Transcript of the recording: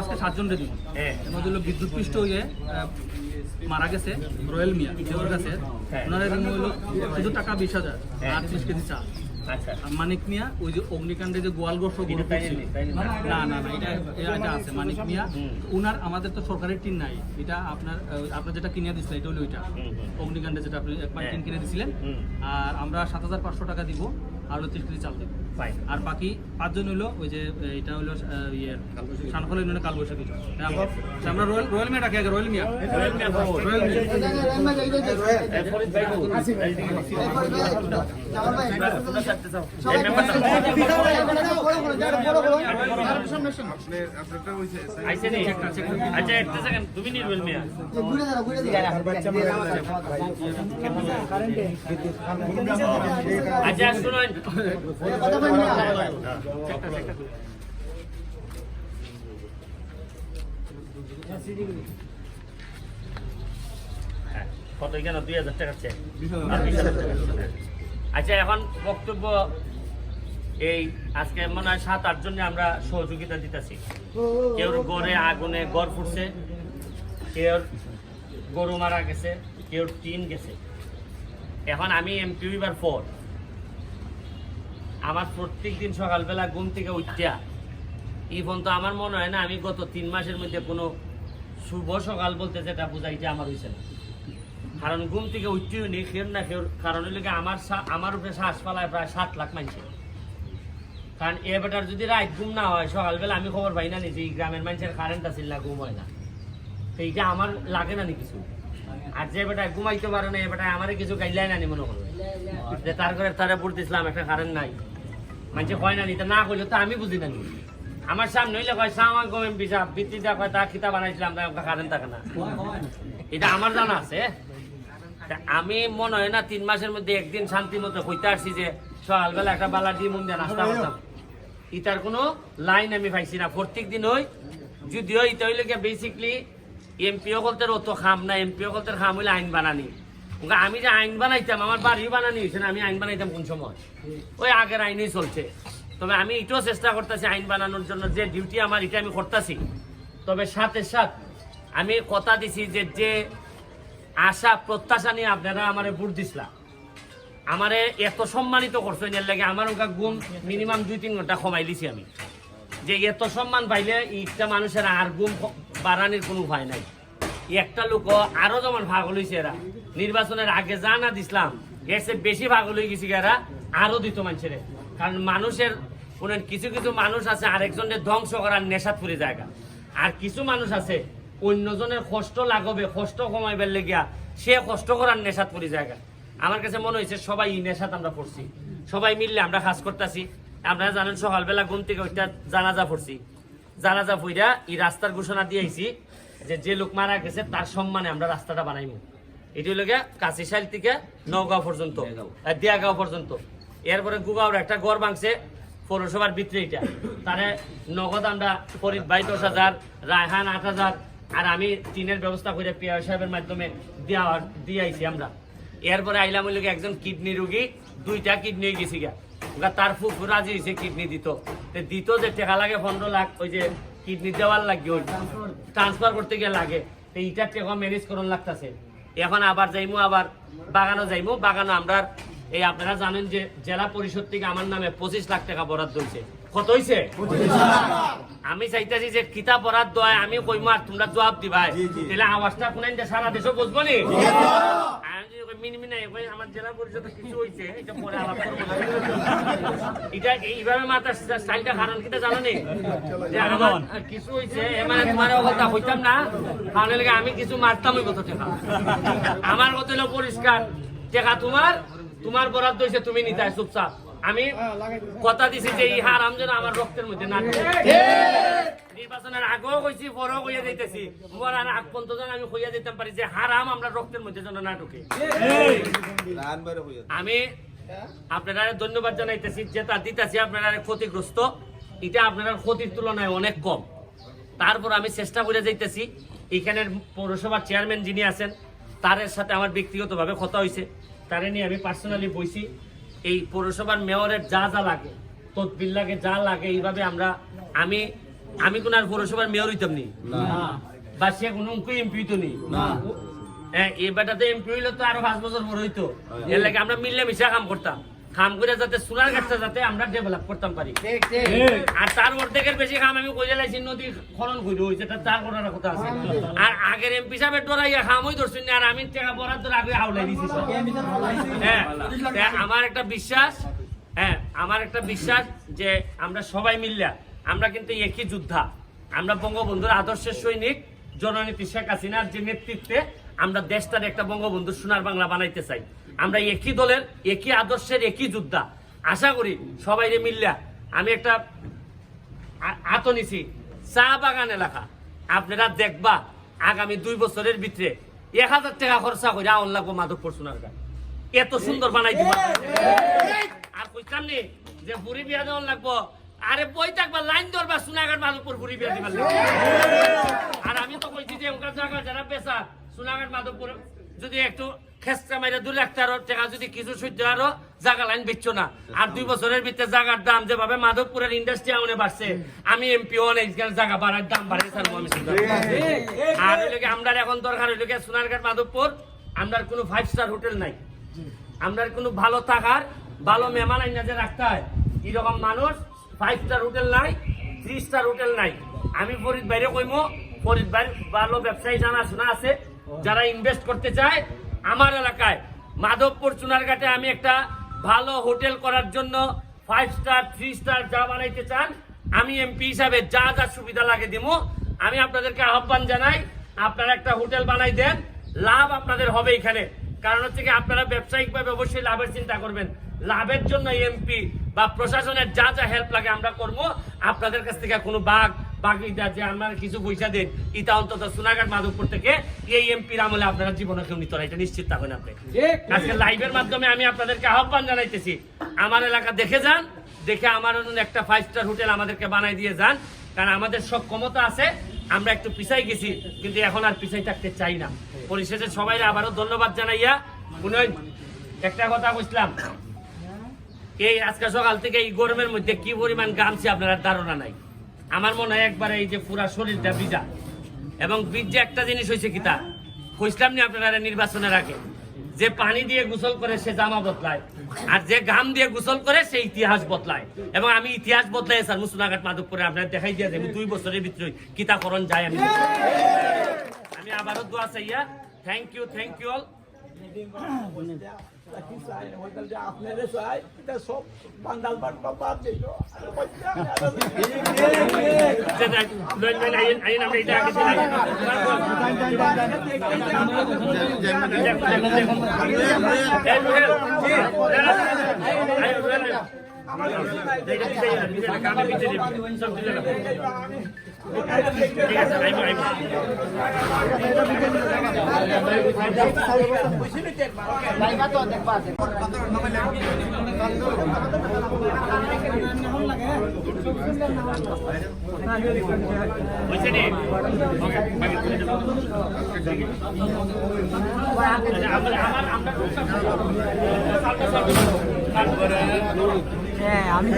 আজকে হ্যাঁ এর মধ্যে হলো বিদ্যুৎ পৃষ্ঠ হয়ে মারা গেছে রয়্যাল মিয়া দেওয়ার কাছে। হ্যাঁ। ওনার হলো শুধু টাকা বিশ হাজার হ্যাঁ। আর ত্রিশ কেজি চাল আচ্ছা। মানিক মিয়া ওই যে অগ্নিকাণ্ডে যে তাই নেই। না না না এটা এটা আছে মানিক মিয়া। উনার আমাদের তো সরকারের টিন নাই। এটা আপনার আপনার যেটা কিনে দিচ্ছিল এটা হলো ওইটা। অগ্নিকাণ্ডে যেটা আপনি একবার হ্যাঁ। টিন কিনে দিছিলেন। আর আমরা সাত হাজার পাঁচশো টাকা দিব আর ত্রিশ কেজি চাল দিব। ফাইন আর বাকি পাঁচজন হলো ওই যে এটা হলো ইয়ে সানফল ইউনিয়নের কালবৈশাখী। আমরা আমরা রয়্যাল রয়্যাল মিয়া ডাকি আগে রয়্যাল মিয়া রয়্যাল? আচ্ছা, মিয়া? আচ্ছা, শুনুন। কত এখানে দুই হাজার টাকা। আচ্ছা এখন বক্তব্য এই আজকে মনে হয় সাত আট জনে আমরা সহযোগিতা দিতেছি কেউ গড়ে আগুনে গড় ফুটছে কেউ গরু মারা গেছে কেউ টিন গেছে এখন আমি এমপি হইবার পর আমার প্রত্যেক দিন সকালবেলা ঘুম থেকে উঠিয়া এই পর্যন্ত আমার মনে হয় না আমি গত তিন মাসের মধ্যে কোনো শুভ সকাল বলতে যেটা বুঝাইতে আমার হয়েছে না। কারণ ঘুম থেকে উঠতেও নেই কেউ না কেউ, কারণ গিয়ে আমার আমার উপরে শ্বাস পালায় প্রায় সাত লাখ মানছে কারণ এ বেটার যদি রাত ঘুম না হয়, সকালবেলা আমি খবর পাই না নি যে এই গ্রামের মানুষের কারেন্ট আসিল না ঘুম হয় না। তো এইটা আমার লাগে না নি কিছু। আর যে বেটা ঘুমাইতে পারে না, এ বেটা আমার কিছু গাইলাই না নি মনে করবে যে তার ঘরে তারা পড়তেছিলাম একটা কারেন্ট নাই। মানুষে কয় না নি তা না কইলে তো আমি বুঝি না নি। আমার সামনে হইলে কয় সামা গমেন পিসাব বৃত্তিটা কয় তা খিতা বানাইছিলাম তাই কারেন্ট থাকে না। এটা আমার জানা আছে। আমি মনে হয় না তিন মাসের মধ্যে একদিন শান্তি মতো হইতে আসছি যে সকালবেলা একটা বালা দিয়ে মন দিয়ে নাস্তা করতাম। ইটার কোনো লাইন আমি পাইছি না। প্রত্যেক দিন ওই যদিও ইটা হইলে বেসিকলি এমপিও কলতের অত খাম না এমপিও কলতের খাম হইলে আইন বানানি। আমি যে আইন বানাইতাম, আমার বাড়িও বানানি হয়েছে না, আমি আইন বানাইতাম কোন সময়? ওই আগের আইনই চলছে। তবে আমি এটাও চেষ্টা করতেছি আইন বানানোর জন্য, যে ডিউটি আমার, এটা আমি করতেছি। তবে সাথে সাথ আমি কথা দিছি যে যে আশা, প্রত্যাশা নিয়ে আপনারা আমারে ভোট দিছিলাম আমারে এত সম্মানিত করছেন এর লাগে আমার ওকা গুণ মিনিমাম দুই তিন ঘণ্টা কমাই দিছি আমি। যে এত সম্মান পাইলে ইটা মানুষের আর গুম বাড়ানির কোনো উপায় নাই। একটা লোক আরও যেমন ভাগ লইছে এরা। নির্বাচনের আগে যা না দিছিলাম এর বেশি ভাগ লই গেছি এরা, আরও দিত মানুষের কারণ মানুষের কোনো কিছু কিছু মানুষ আছে, আরেকজনের ধ্বংস করার নেশাত পড়ে জায়গা আর কিছু মানুষ আছে, অন্যজনের কষ্ট লাগবে, কষ্ট কমাইবার লেগিয়া সে কষ্ট করার নেশাত পড়ে জায়গা আমার কাছে মনে হয়েছে সবাই এই নেশাত আমরা পড়ছি। সবাই মিললে আমরা কাজ করতেছি। আপনারা জানেন, সকালবেলা ঘুম থেকে ওইটা জানাজা পড়ছি। জানাজা পইরা এই রাস্তার ঘোষণা দিয়েছি যে যে লোক মারা গেছে তার সম্মানে আমরা রাস্তাটা বানাইমু। এটি হলো গিয়া কাশিশাইল থেকে নওগাঁও পর্যন্ত দিয়াগাঁও পর্যন্ত। এরপরে গুগাওর একটা গড় ভাঙছে পৌরসভার ভিতরে এটা। তারে নগদ আমরা ফরিদ ভাই দশ হাজার রায়হান আট হাজার আর আমি টিনের ব্যবস্থা করে পিয়া সাহেবের মাধ্যমে দেওয়া দিয়েছি আমরা। এরপরে আইলাম হইল একজন কিডনি রুগী দুইটা কিডনি গেছি গা তার ফুফু রাজি হয়েছে কিডনি দিত। দিত যে টাকা লাগে পনেরো লাখ ওই যে কিডনি দেওয়ার লাগে ওই ট্রান্সফার করতে গিয়ে লাগে। তো এইটার টাকা ম্যানেজ করার লাগতেছে। এখন আবার যাইমু আবার বাগানো যাইমু। বাগানো আমরা এই আপনারা জানেন যে জেলা পরিষদ থেকে আমার নামে পঁচিশ লাখ টাকা বরাদ্দ হয়েছে কত হয়েছে আমি চাইতেছি যে কিতাব বরাদ্দ হয় আমি কইমু আর তোমরা জবাব দিবাই। তাহলে আওয়াজটা কোন সারা দেশে বুঝব নি? আমার জেলা পরিষদে কিছু হইছে এটা পরে আলাপ করব। এটা এইভাবে মাথার স্টাইলটা কারণ কিটা জানো নি? যে আমার কিছু হইছে মানে তোমার অবস্থা হইতাম না লাগে আমি কিছু মারতাম ওই কথা টাকা আমার কথা হলো পরিষ্কার। টাকা তোমার তোমার বরাদ্দ হইছে তুমি নিতে চুপচাপ। আমি কথা দিছি যে এই হারাম যেন আমার রক্তের মধ্যে না। নির্বাচনের আগেও কইছি পরেও কইয়া দিতেছি। মরার আগ পর্যন্ত যেন আমি কইয়া দিতাম পারি যে হারাম আমরা রক্তের মধ্যে যেন না ঢুকে। আমি আপনারা ধন্যবাদ জানাইতেছি যেটা দিতেছি আপনারা ক্ষতিগ্রস্ত। এটা আপনারা ক্ষতির তুলনায় অনেক কম। তারপর আমি চেষ্টা করে যাইতেছি। এখানের পৌরসভার চেয়ারম্যান যিনি আছেন তার সাথে আমার ব্যক্তিগতভাবে কথা হয়েছে তারে নিয়ে আমি পার্সোনালি বইছি। এই পৌরসভার মেয়রের যা যা লাগে তদবির লাগে যা লাগে এইভাবে আমরা আমি আমি কোন আর পৌরসভার মেয়র হইতাম নি। বা সে কোনো এমপি হইতো নি। হ্যাঁ এই বেটাতে এমপি হইলে তো আরও পাঁচ বছর পর হইতো। এর লাগে আমরা মিললে মিশা কাম করতাম। কাম করে যাতে সোনার গাছটা যাতে আমরা ডেভেলপ করতাম পারি। আর তার অর্ধেকের বেশি কাম আমি কইলে লাইছি নদী খনন করি তার করার কথা আছে। আর আগের এমপি সাহেবের ডরাইয়া খাম হই ধরছি না আর আমি টাকা বরাদ্দ আগে হাওলাই দিছি হ্যাঁ আমার একটা বিশ্বাস হ্যাঁ আমার একটা বিশ্বাস যে আমরা সবাই মিললা আমরা কিন্তু একই যোদ্ধা। আমরা বঙ্গবন্ধুর আদর্শের সৈনিক জননীতি শেখ হাসিনার যে নেতৃত্বে আমরা দেশটার একটা বঙ্গবন্ধু সোনার বাংলা বানাইতে চাই। আমরা একই দলের, একই আদর্শের, একই যোদ্ধা। আশা করি সবাই মিললা, আমি একটা আতো নিছি। চা বাগান এলাকা। আপনারা দেখবা আগামী দুই বছরের ভিতরে এক হাজার টাকা খরচা করে আউন লাগবো মাধবপুর সোনার গান এত সুন্দর বানাই দিবা। আর কইতাম নি যে বুড়ি বিয়া দেওয়ার লাগবো। আরে বই থাকবা, লাইন ধরবা সোনাঘাট মাধবপুর বুড়ি বিয়া দিবার আর আমি তো কইছি যে ওখানে জায়গা যারা পেশা সোনাঘাট মাধবপুর যদি একটু খেসটা মাইরে দূরে রাখতে আরও টাকা যদি কিছু সহ্য আরও জায়গা লাইন বেচছো না। আর দুই বছরের ভিতরে জায়গার দাম যেভাবে মাধবপুরের ইন্ডাস্ট্রি আউনে বাড়ছে আমি এমপি অনেক জায়গা বাড়ার দাম বাড়িয়ে ছাড়বো আমি। আর হইলে আমরা এখন দরকার হইলে গিয়ে সোনারঘাট মাধবপুর আমরা কোনো ফাইভ স্টার হোটেল নাই। আমরা কোনো ভালো থাকার ভালো মেহমান আইনা যে রাখতে হয় এরকম মানুষ ফাইভ স্টার হোটেল নাই থ্রি স্টার হোটেল নাই। আমি ফরিদ বাইরে কইমো ফরিদ বাইরে ভালো ব্যবসায়ী জানা শোনা আছে যারা ইনভেস্ট করতে চায়, আমার এলাকায়। মাধবপুর চুনারঘাটে আমি একটা ভালো হোটেল করার জন্য ফাইভ স্টার থ্রি স্টার যা বানাইতে চান, আমি এমপি হিসাবে যা যা সুবিধা লাগে দিব আমি আপনাদেরকে আহ্বান জানাই, আপনারা একটা হোটেল বানাই দেন, লাভ আপনাদের হবে এখানে। কারণ হচ্ছে কি, আপনারা ব্যবসায়িকভাবে অবশ্যই লাভের চিন্তা করবেন। লাভের জন্য এমপি বা প্রশাসনের যা যা হেল্প লাগে আমরা করব। আপনাদের কাছ থেকে কোনো বাঘ বাকিটা যে আমরা কিছু পয়সা দেন ইটা অন্তত সোনাঘাট মাধবপুর থেকে এই এমপির আমলে আপনারা জীবনে কেউ নিত না এটা নিশ্চিত থাকবেন আপনি। আজকে লাইভের মাধ্যমে আমি আপনাদেরকে আহ্বান জানাইতেছি আমার এলাকা দেখে যান দেখে আমার একটা ফাইভ স্টার হোটেল আমাদেরকে বানাই দিয়ে যান কারণ আমাদের সব ক্ষমতা আছে আমরা একটু পিছাই গেছি কিন্তু এখন আর পিছাই থাকতে চাই না। পরিশেষে সবাই আবারও ধন্যবাদ জানাইয়া একটা কথা বুঝলাম। এই আজকে সকাল থেকে এই গরমের মধ্যে কি পরিমাণ গামছি আপনার ধারণা নাই। আমার মনে হয় একবারে এই যে পুরা শরীরটা ভিজা এবং বীর্যে একটা জিনিস হয়েছে কি তা? কইসলাম নি আপনারা নির্বাচনের আগে? যে পানি দিয়ে গোসল করে সে জামা বদলায়, আর যে গাম দিয়ে গোসল করে সে ইতিহাস বদলায়। এবং আমি ইতিহাস বদলাই স্যার মুসুনাঘাট মাধবপুরে আপনার দেখাই দিয়ে যাব দুই বছরের ভিতরে কিতাকরণ যায় আমি। আমি আবারও দোয়া চাইয়া thank you thank you all আপনাদের চাই এটা সব বান্দাল বাট বা বাদ দিল আমরা এটা আগে হয়েছে নি ওকে বাকি তুলে হ্যাঁ আমি